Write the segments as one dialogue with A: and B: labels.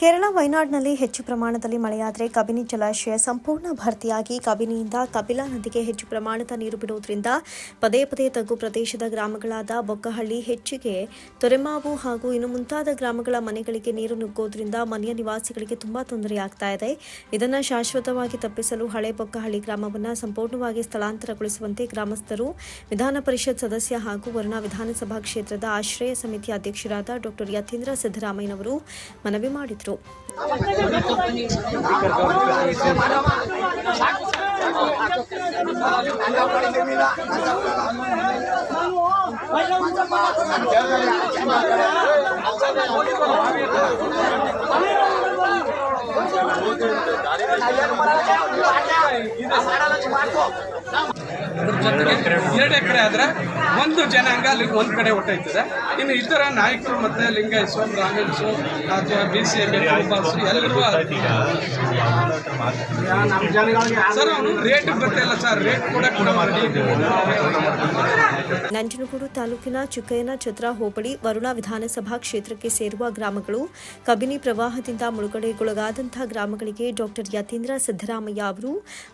A: ಕೇರಳ ವಯನಾಡ್ನಲ್ಲಿ ಹೆಚ್ಚು ಪ್ರಮಾಣದಲ್ಲಿ ಮಳೆಯಾದರೆ ಕಬಿನಿ ಜಲಾಶಯ ಸಂಪೂರ್ಣ ಭರ್ತಿಯಾಗಿ. ಕಬಿನಿಯಿಂದ ಕಪಿಲಾ ನದಿಗೆ ಹೆಚ್ಚು ಪ್ರಮಾಣದ ನೀರು ಬಿಡುವುದರಿಂದ ಪದೇ ಪದೇ ತಗ್ಗು ಪ್ರದೇಶದ ಗ್ರಾಮಗಳಾದ ಬೊಕ್ಕಹಳ್ಳಿ, ಹೆಚ್ಚಿಗೆ ತೊರೆಮಾವು ಹಾಗೂ ಇನ್ನು ಮುಂತಾದ ಗ್ರಾಮಗಳ ಮನೆಗಳಿಗೆ ನೀರು ನುಗ್ಗೋದ್ರಿಂದ ಮನೆಯ ನಿವಾಸಿಗಳಿಗೆ ತುಂಬಾ ತೊಂದರೆಯಾಗ್ತಾ ಇದೆ. ಇದನ್ನು ಶಾಶ್ವತವಾಗಿ ತಪ್ಪಿಸಲು ಹಳೆ ಬೊಕ್ಕಹಳ್ಳಿ ಗ್ರಾಮವನ್ನು ಸಂಪೂರ್ಣವಾಗಿ ಸ್ಥಳಾಂತರಗೊಳಿಸುವಂತೆ ಗ್ರಾಮಸ್ಥರು, ವಿಧಾನ ಪರಿಷತ್ ಸದಸ್ಯ ಹಾಗೂ ವರುಣಾ ವಿಧಾನಸಭಾ ಕ್ಷೇತ್ರದ ಆಶ್ರಯ ಸಮಿತಿ ಅಧ್ಯಕ್ಷರಾದ ಡಾಕ್ಟರ್ ಯತೀಂದ್ರ ಸಿದ್ದರಾಮಯ್ಯನವರು ಮನವಿ ಮಾಡಿದರು. itu.
B: Jangan ಎರಡು ಎಕರೆ ಆದ್ರೆ ಒಂದು ಜನಾಂಗ ಅಲ್ಲಿ ಒಂದ್ ಕಡೆ ಹೊಟ್ಟೈತದೆ ಇನ್ನು ಇತರ ನಾಯಕರು ಮತ್ತೆ ಲಿಂಗಾಯತ್ಸು ಬ್ರಾಹ್ಮಿಣ್ಸು ಅಥವಾ ಬಿ ಸಿ ಎಂ ಎಲ್ಲರೂ ಸರ್, ಅವನು ರೇಟ್ ಗೊತ್ತಿಲ್ಲ ಸರ್. ರೇಟ್ ಕೂಡ ಕೂಡ
A: ನಂಜನಗೂಡು ತಾಲೂಕಿನ ಚುಕಯ್ಯನ ಛತ್ರ ಹೋಬಳಿ ವರುಣಾ ವಿಧಾನಸಭಾ ಕ್ಷೇತ್ರಕ್ಕೆ ಸೇರುವ ಗ್ರಾಮಗಳು ಕಬಿನಿ ಪ್ರವಾಹದಿಂದ ಮುಳುಗಡೆಗೊಳಗಾದಂತಹ ಗ್ರಾಮಗಳಿಗೆ ಡಾಕ್ಟರ್ ಯತೀಂದ್ರ ಸಿದ್ದರಾಮಯ್ಯ ಅವರು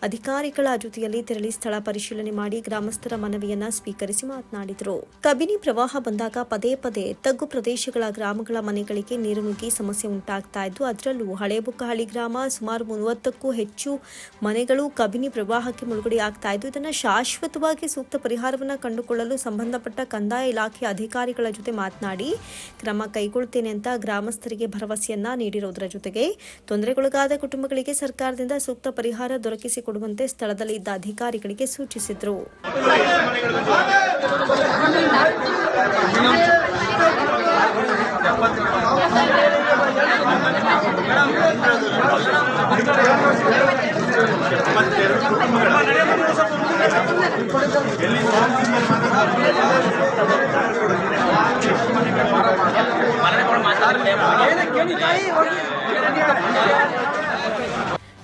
A: ಅಧಿಕಾರಿಗಳ ಜೊತೆಯಲ್ಲಿ ತೆರಳಿ ಸ್ಥಳ ಪರಿಶೀಲನೆ ಮಾಡಿ ಗ್ರಾಮಸ್ಥರ ಮನವಿಯನ್ನ ಸ್ವೀಕರಿಸಿ ಮಾತನಾಡಿದರು. ಕಬಿನಿ ಪ್ರವಾಹ ಬಂದಾಗ ಪದೇ ಪದೇ ತಗ್ಗು ಪ್ರದೇಶಗಳ ಗ್ರಾಮಗಳ ಮನೆಗಳಿಗೆ ನೀರು ನುಗ್ಗಿ ಸಮಸ್ಯೆ ಉಂಟಾಗ್ತಾ ಇದ್ದು, ಅದರಲ್ಲೂ ಹಳೇಬುಕ್ಕಹಳ್ಳಿ ಗ್ರಾಮ ಸುಮಾರು ಮೂವತ್ತಕ್ಕೂ ಹೆಚ್ಚು ಮನೆಗಳು ಕಬಿನಿ ಪ್ರವಾಹಕ್ಕೆ ಮುಳುಗಡೆ ಆಗ್ತಾ ಇದ್ದು, ಇದನ್ನು ಶಾಶ್ವತವಾಗಿ ಸೂಕ್ತ ಪರಿಹಾರವನ್ನು ಕಂಡುಕೊಳ್ಳಲು ಸಂಬಂಧಪಟ್ಟ ಕಂದಾಯ ಇಲಾಖೆ ಅಧಿಕಾರಿಗಳ ಜೊತೆ ಮಾತನಾಡಿ, ಕ್ರಮ ಕೈಗೊಳ್ಳುತ್ತೇನೆ ಅಂತ ಗ್ರಾಮಸ್ಥರಿಗೆ ಭರವಸೆಯನ್ನ ನೀಡಿರುವುದರ ಜೊತೆಗೆ ತೊಂದರೆಗೊಳಗಾದ ಕುಟುಂಬಗಳಿಗೆ ಸರ್ಕಾರದಿಂದ ಸೂಕ್ತ ಪರಿಹಾರ ದೊರಕಿಸಿಕೊಡುವಂತೆ ಸ್ಥಳದಲ್ಲಿ ಇದ್ದ ಅಧಿಕಾರಿಗಳಿಗೆ ಸೂಚಿಸಿದರು.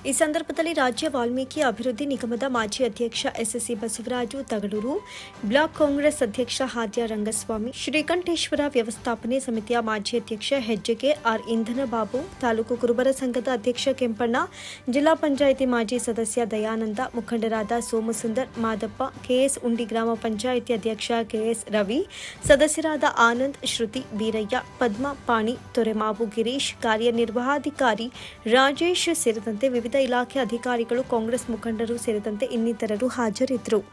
A: ಈ ಸಂದರ್ಭದಲ್ಲಿ ರಾಜ್ಯ ವಾಲ್ಮೀಕಿ ಅಭಿವೃದ್ಧಿ ನಿಗಮದ ಮಾಜಿ ಅಧ್ಯಕ್ಷ ಎಸ್ಎಸ್ಸಿ ಬಸವರಾಜು ತಗಡೂರು ಬ್ಲಾಕ್ ಕಾಂಗ್ರೆಸ್ ಅಧ್ಯಕ್ಷ ಹಾದ್ಯ ರಂಗಸ್ವಾಮಿ, ಶ್ರೀಕಂಠೇಶ್ವರ ವ್ಯವಸ್ಥಾಪನೆ ಸಮಿತಿಯ ಮಾಜಿ ಅಧ್ಯಕ್ಷ ಹೆಜ್ಜೆಗೆ ಆರ್. ಇಂಧನ ಬಾಬು ತಾಲೂಕು ಕುರುಬರ ಸಂಘದ ಅಧ್ಯಕ್ಷ ಕೆಂಪಣ್ಣ, ಜಿಲ್ಲಾ ಪಂಚಾಯಿತಿ ಮಾಜಿ ಸದಸ್ಯ ದಯಾನಂದ, ಮುಖಂಡರಾದ ಸೋಮಸುಂದರ್, ಮಾದಪ್ಪ, ಕೆಎಸ್ ಉಂಡಿ ಗ್ರಾಮ ಪಂಚಾಯಿತಿ ಅಧ್ಯಕ್ಷ ಕೆಎಸ್ ರವಿ, ಸದಸ್ಯರಾದ ಆನಂದ್, ಶ್ರುತಿ, ಬೀರಯ್ಯ, ಪದ್ಮ, ಪಾಣಿ, ತೊರೆಮಾವು, ಗಿರೀಶ್ ಕಾರ್ಯನಿರ್ವಹಾಧಿಕಾರಿ ರಾಜೇಶ್ ಸೇರಿದಂತೆ ಇಲಾಖೆ ಅಧಿಕಾರಿಗಳು ಕಾಂಗ್ರೆಸ್ ಮುಖಂಡರು ಸೇರಿದಂತೆ ಇನ್ನಿತರರು ಹಾಜರಿದ್ದರು.